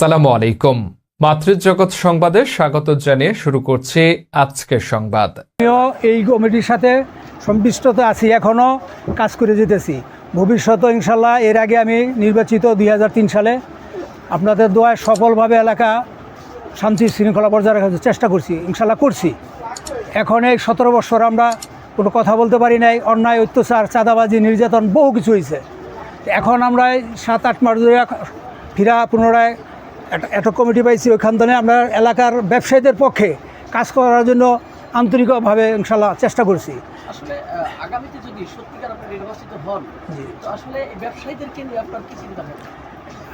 সালামু আলাইকুম। মাতৃজগৎ সংবাদে স্বাগত জানিয়ে শুরু করছি আজকের সংবাদ। আমিও এই কমিটির সাথে সম্পৃক্ততা আছি এখনও কাজ করে যেতেছি। ভবিষ্যতে ইনশাল্লাহ এর আগে আমি নির্বাচিত দুই হাজার তিন সালে আপনাদের দোয়ায় সফলভাবে এলাকা শান্তি শৃঙ্খলা বজায় রাখার চেষ্টা করছি ইনশাল্লাহ করছি। এখন এই সতেরো বছর আমরা কোনো কথা বলতে পারি নাই, অন্যায়, অত্যাচার, চাঁদাবাজি, নির্যাতন, বহু কিছু হয়েছে এখন আমরা সাত, আট মাস ধরে ফিরা পুনরায় একটা- কমিটি পাইছি ওইখান থেকে আমরা এলাকার ব্যবসায়ীদের পক্ষে কাজ করার জন্য আন্তরিকভাবে ইনশাল্লাহ চেষ্টা করছি। আসলে আগামীতে যদি সত্যিকার আপনি নির্বাচিত হন তো আসলে ব্যবসায়ীদেরকে নিয়ে আপনার কি চিন্তা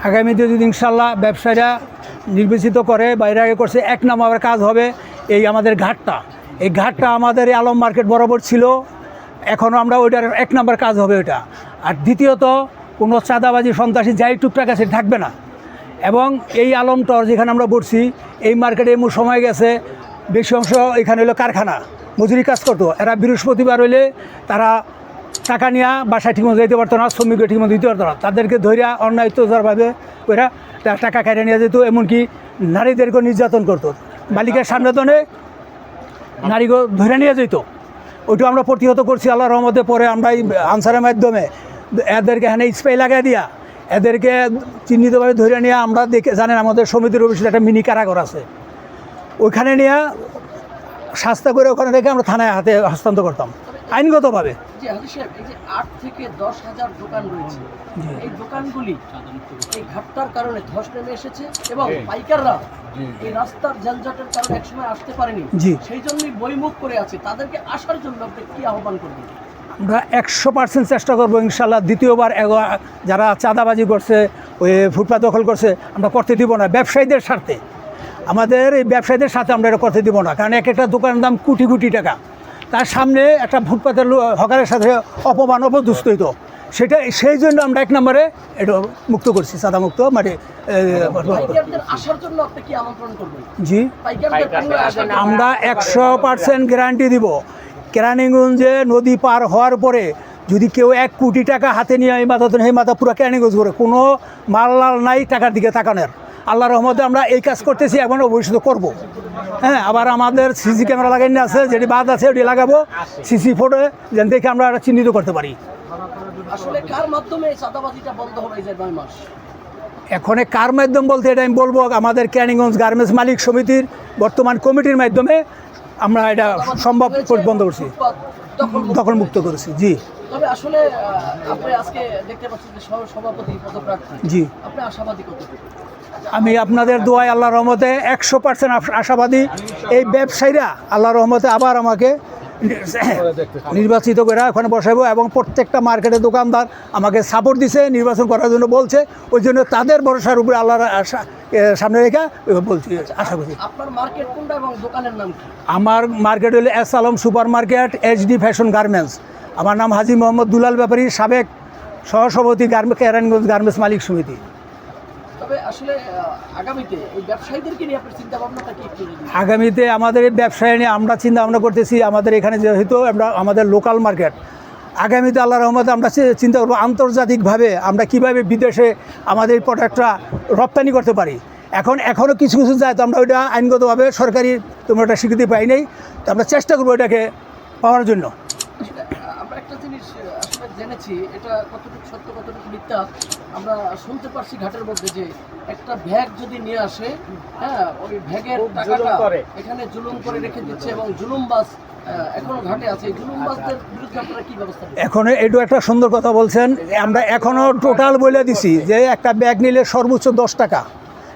আগামীতে যদি ইনশাল্লাহ ব্যবসায়ীরা নির্বাচিত করে বাইরে আগে করছে এক নম্বর কাজ হবে এই আমাদের ঘাটটা। এই ঘাটটা আমাদের এই আলম মার্কেট বরাবর ছিল এখনও আমরা ওইটার এক নম্বর কাজ হবে ওইটা। আর দ্বিতীয়ত কোনো চাঁদাবাজি সন্ত্রাসী যাই টুকটাক আছে থাকবে না। এবং এই আলমটর যেখানে আমরা বসছি, এই মার্কেটে এমন সময় গেছে, বেশি অংশ এখানে হলো কারখানা, মজুরি কাজ করতো। এরা বৃহস্পতিবার হইলে তারা টাকা নিয়ে বাসায় ঠিকমতো যেতে পারতো না শ্রমিককে ঠিকমতো দিতে পারতো না। তাদেরকে ধৈর্য অন্যায় অত্যাচারভাবে ওরা টাকা কেটে নিয়ে যেত, এমনকি নারীদেরকেও নির্যাতন করতো। মালিকের সামনে দনে নারীকে ধরে নিয়ে যেত ওইটা আমরা প্রতিহত করছি আল্লাহ রহমতে পরে আমরা এই আনসারের মাধ্যমে, এদেরকে এখানে স্প্রে লাগাই দিয়া। এদেরকে চিহ্নিতভাবে ধরে নিয়ে আমরা দেখে জানেন আমাদের সমিতির অফিসে একটা মিনি কারাগার আছে। ওইখানে নিয়ে শাস্তা করে ওখানে রেখে আমরা থানায় হাতে হস্তান্তর করতাম আইনগতভাবে। জি হাজি সাহেব এই যে আট থেকে দশ হাজার দোকান রয়েছে এই দোকানগুলি এই ঘাটটার কারণে ধস নেমে এসেছে এবং পাইকাররা এই রাস্তার যানজটের কারণে একসময় আসতে পারেনি। জি। সেই জন্যই বইমুখ করে আছে। তাদেরকে আসার জন্য আপনি কি আহ্বান করবেন? আমরা একশো পার্সেন্ট চেষ্টা করব ইনশাল্লাহ দ্বিতীয়বার এগো- যারা চাঁদাবাজি করছে ওই ফুটপাত দখল করছে আমরা করতে দিব না। ব্যবসায়ীদের স্বার্থে। আমাদের এই ব্যবসায়ীদের সাথে আমরা এটা করতে দিব না। কারণ এক একটা দোকানের দাম কোটি কোটি টাকা। তার সামনে একটা ফুটপাতের হকারের সাথে অপমান অপদুস্ত হইতো সেটা সেই জন্য আমরা এক নম্বরে এটা মুক্ত করছি চাঁদা মুক্ত মানে জি। আমরা একশো পার্সেন্ট গ্যারান্টি দিব। কেরানীগঞ্জে নদী পার হওয়ার পরে যদি কেউ এক কোটি টাকা হাতে নিয়ে এই মাথা এই মাথা পুরো কেরানীগঞ্জ করে কোনো মাল লাল নাই টাকার দিকে তাকানোর। আল্লাহ রহমতে আমরা এই কাজ করতেছি এখন ভবিষ্যতে করব। হ্যাঁ আবার আমাদের সিসি ক্যামেরা লাগাই আছে যেটি বাদ আছে ওটি লাগাবো সিসি ফটো যেন দেখে আমরা এটা চিহ্নিত করতে পারি। নয় এখন কার মাধ্যম বলতে এটা আমি বলব আমাদের ক্যানিগঞ্জ গার্মেন্টস মালিক সমিতির বর্তমান কমিটির মাধ্যমে আমরা এটা সম্ভব বন্ধ করছি। ফুটপাত দখল দখল মুক্ত করেছি জি। তবে আসলে আপনি আজকে দেখতে পাচ্ছেন যে সভাপতি পদপ্রার্থী। জি। আপনি আশাবাদী কত আমি আপনাদের দোয়ায় আল্লাহ রহমতে একশো পার্সেন্ট আশাবাদী। এই ব্যবসায়ীরা আল্লাহ রহমতে আবার আমাকে নির্বাচিত করে ওখানে বসাবো এবং প্রত্যেকটা মার্কেটের দোকানদার আমাকে সাপোর্ট দিছে নির্বাচন করার জন্য বলছে। ওই জন্য তাদের ভরসার উপরে আল্লাহর আশা সামনে রেখে বলছি। আশা করছি আমার মার্কেট হলো S Alam super market HD fashion garments. আমার নাম হাজি মোহাম্মদ দুলাল ব্যাপারী সাবেক সহসভাপতি গার্মে কেরানগঞ্জ গার্মেন্টস মালিক সমিতি। আসলে আগামীতে এই ব্যবসায়ীদেরকে নিয়ে আপনার চিন্তা ভাবনাটা কি আগামীতে আমাদের এই ব্যবসায় নিয়ে আমরা চিন্তা ভাবনা করতেছি আমাদের এখানে যেহেতু আমরা আমাদের লোকাল মার্কেট আগামীতে আল্লাহ রহমতে আমরা চিন্তা করব আন্তর্জাতিকভাবে আমরা কীভাবে বিদেশে আমাদের এই প্রোডাক্টটা রপ্তানি করতে পারি। এখন এখনও কিছু কিছু যায় তো আমরা ওইটা আইনগতভাবে সরকারি তোমরা ওটা স্বীকৃতি পাই নাই। তো আমরা চেষ্টা করব এটাকে পাওয়ার জন্য। আমরা একটা জিনিস জেনেছি এটা কতটুকু সত্য কতটুকু মিথ্যা আমরা শুনতে পারছি ঘাটের মধ্যে যে একটা ভ্যাগ যদি নিয়ে আসে হ্যাঁ ওই ভ্যাগের টাকাটা এখানে জুলুম করে রেখে দিচ্ছে এবং জুলুমবাজ এখনও ঘাটে আছে। এই জুলুমবাজদের বিরুদ্ধে আপনারা কি ব্যবস্থা নেবেন? এখন এটা একটা সুন্দর কথা বলছেন আমরা এখনও টোটাল বলে দিছি যে একটা ব্যাগ নিলে সর্বোচ্চ দশ টাকা।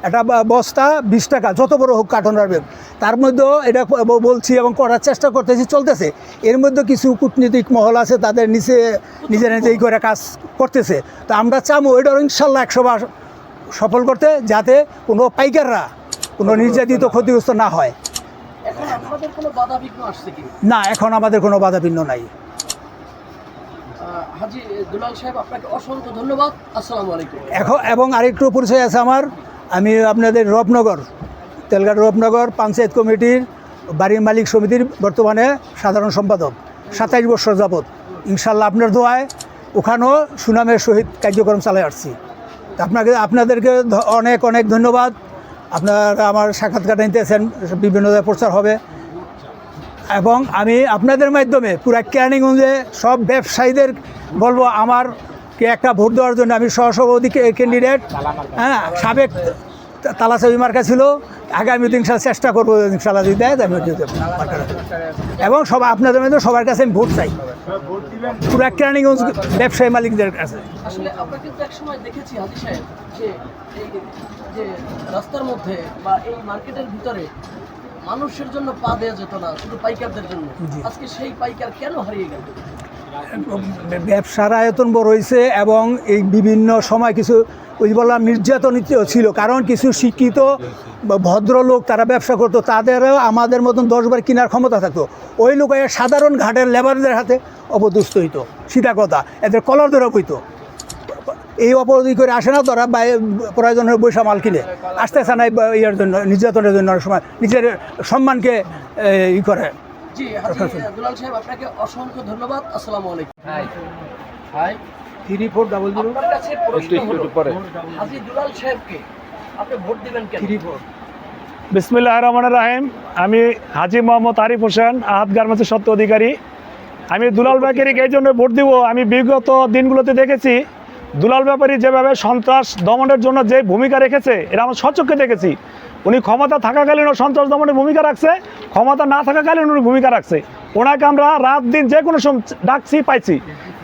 একটা বস্তা বিশ টাকা যত বড় হোক কার্টন রাখবেন। তার মধ্যেও এটা বলছি এবং করার চেষ্টা করতেছি চলতেছে। এর মধ্যে কিছু কূটনীতিক মহল আছে তাদের নিচে নিজে নিজেই করে কাজ করতেছে। তো আমরা চাবো এটা ইনশাল্লাহ একশো বার সফল করতে যাতে কোনো পাইকাররা কোনো নির্যাতিত ক্ষতিগ্রস্ত না হয়। বাধা না এখন আমাদের কোনো বাধাবিন্ন নাই। হাজি দুলাল সাহেব আপনাকে অসংখ্য ধন্যবাদ। আসসালামু আলাইকুম। এখন এবং আরেকটু পরিচয় আছে আমার। আমি আপনাদের রূপনগর, তেলঘাট রূপনগর পঞ্চায়েত কমিটির বাড়ির মালিক সমিতির বর্তমানে সাধারণ সম্পাদক। সাতাইশ বছর যাবৎ। ইনশাল্লাহ আপনার দোয়ায় ওখানেও সুনামের সহিত কার্যক্রম চালাই আসছি। আপনাকে, আপনাদেরকে অনেক অনেক ধন্যবাদ। আপনারা আমার সাক্ষাৎকার নিতেছেন, বিভিন্ন প্রচার হবে। এবং আমি আপনাদের মাধ্যমে পুরো ক্যানিগঞ্জে সব ব্যবসায়ীদের বলব, আমার একটা ভোট দেওয়ার জন্য আমি সহসভাপতি ক্যান্ডিডেট হ্যাঁ সাবেক তালাচাবি মার্কা ছিল। আগামী দিন ইনশাল্লাহ চেষ্টা করব ইনশাল্লাহ যদি দেয় আমি। এবং সব আপনাদের মধ্যে সবার কাছে আমি ভোট চাই। পুরো ক্যানিগঞ্জ ব্যবসায়ী মালিকদের কাছে। যে রাস্তার মধ্যে বা এই মার্কেটের ভিতরে মানুষের জন্য পা দেওয়া যেত না শুধু পাইকারদের জন্য। আজকে সেই পাইকার কেন হারিয়ে গেল? ব্যবসার আয়তন বড় হয়েছে এবং এই বিভিন্ন সময় কিছু ওই বললাম নির্যাতন ছিল। কারণ কিছু শিক্ষিত ভদ্রলোক তারা ব্যবসা করতো, তাদেরও আমাদের মতন দশবার কেনার ক্ষমতা থাকতো। ওই লোক সাধারণ ঘাটের লেবারদের হাতে অপদস্থ হইতো। সীতা কথা, এদের কলার ধরে বইতো। এই অপরাধী করে আসে না তারা প্রয়োজন হয়ে বৈশা মাল কিনে। আসতেছে না ইয়ার জন্য, নির্যাতনের জন্য অনেক সময়। নিজের সম্মানকে ই করে। জি হাজি দুলাল সাহেব আপনাকে অসংখ্য ধন্যবাদ। আসসালামু আলাইকুম। হাই। থ্রি ফোর ডাবল আপনার কাছে প্রশ্ন হলো হাজি দুলাল সাহেবকে আপনি ভোট দিবেন কেন? থ্রি ফোর বিসমিল্লাহ রহমান রাহিম। আমি হাজি মোহাম্মদ আরিফ হোসেন আহাত গার্মেন্টসের সত্য অধিকারী। আমি দুলাল ব্যাপারীকে এই জন্য ভোট দিব। আমি বিগত দিনগুলোতে দেখেছি দুলাল ব্যাপারী যেভাবে সন্ত্রাস দমনের জন্য যে ভূমিকা রেখেছে এটা আমরা সচক্ষে দেখেছি। উনি ক্ষমতা থাকাকালীন ও সন্ত্রাস দমনে ভূমিকা রাখছে, ক্ষমতা না থাকাকালীন উনি ভূমিকা রাখছে। ওনাকে আমরা রাত দিন যে কোনো সময় ডাকছি, পাইছি।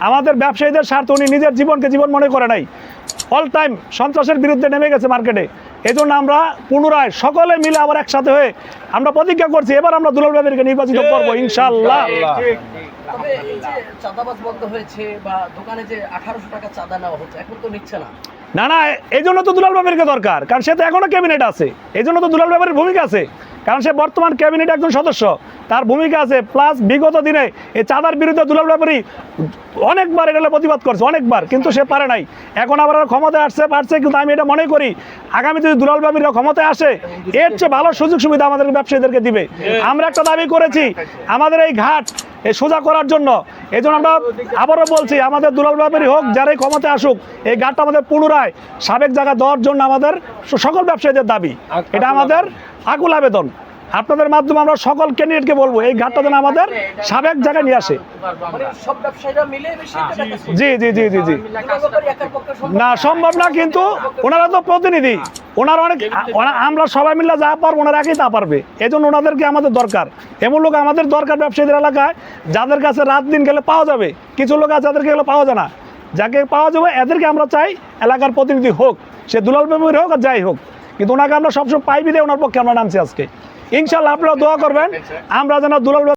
আমাদের ব্যবসায়ীদের স্বার্থ উনি নিজের জীবনকে জীবন মনে করে নাই। অল টাইম সন্ত্রাসের বিরুদ্ধে নেমে গেছে মার্কেটে। এজন্য জন্য আমরা পুনরায় সকলে মিলে আবার একসাথে হয়ে আমরা প্রতিজ্ঞা করছি এবার আমরা দুলাল ব্যাপারীকে নির্বাচিত করব ইনশাল্লাহ তবে এই যে চাঁদাবাজ বন্ধ হয়েছে বা দোকানে যে আঠারোশো টাকা চাঁদা নেওয়া হচ্ছে এখন তো নিচ্ছে না। না না এই জন্য তো দুলাল ব্যাপারীকে দরকার কারণ সে তো এখনও ক্যাবিনেট আছে। এই জন্য তো দুলাল ব্যাপারীর ভূমিকা আছে কারণ সে বর্তমান ক্যাবিনেট একজন সদস্য। তার ভূমিকা আছে প্লাস বিগত দিনে এই চাঁদার বিরুদ্ধে দুলাল ব্যাপারী অনেকবার এটা প্রতিবাদ করছে অনেকবার কিন্তু সে পারে নাই। এখন আবার ক্ষমতায় আসছে পারছে কিন্তু আমি এটা মনে করি আগামী যদি দুলাল ব্যাপারীরা ক্ষমতায় আসে এর চেয়ে ভালো সুযোগ সুবিধা আমাদের ব্যবসায়ীদেরকে দিবে। আমরা একটা দাবি করেছি আমাদের এই ঘাট সোজা করার জন্য। এই জন্য আমরা আবারও বলছি আমাদের দুলাল ব্যাপারী হোক যারাই ক্ষমতায় আসুক এই ঘাটটা আমাদের পুনরায় সাবেক জায়গা দেওয়ার জন্য আমাদের সকল ব্যবসায়ীদের দাবি। এটা আমাদের আকুল আবেদন। আপনাদের মাধ্যমে আমরা সকল ক্যান্ডিডেটকে বলব, এই ঘাটটা যেন আমাদের সাবেক জায়গায় নিয়ে আসে। জি জি জি জি জি। না, সম্ভব না, কিন্তু ওনারা তো প্রতিনিধি। ওনারা অনেক আমরা সবাই মিলে যা পারব, ওনারা একই তা পারবে। এই জন্য ওনাদেরকে আমাদের দরকার। এমন লোক আমাদের দরকার ব্যবসায়ীদের এলাকায়, যাদের কাছে রাত দিন গেলে পাওয়া যাবে। কিছু লোক আছে যাদেরকে গেলে পাওয়া যায় না। যাকে পাওয়া যাবে, এদেরকে আমরা চাই এলাকার প্রতিনিধি হোক, সে দুলাল ব্যাপারী হোক আর যাই হোক। কিন্তু ওনাকে আমরা সবসময় পাইবি দিয়ে ওনার পক্ষে আমরা নামছি আজকে। ইনশাল্লাহ আপনারা দোয়া করবেন। আমরা যেন দুলাল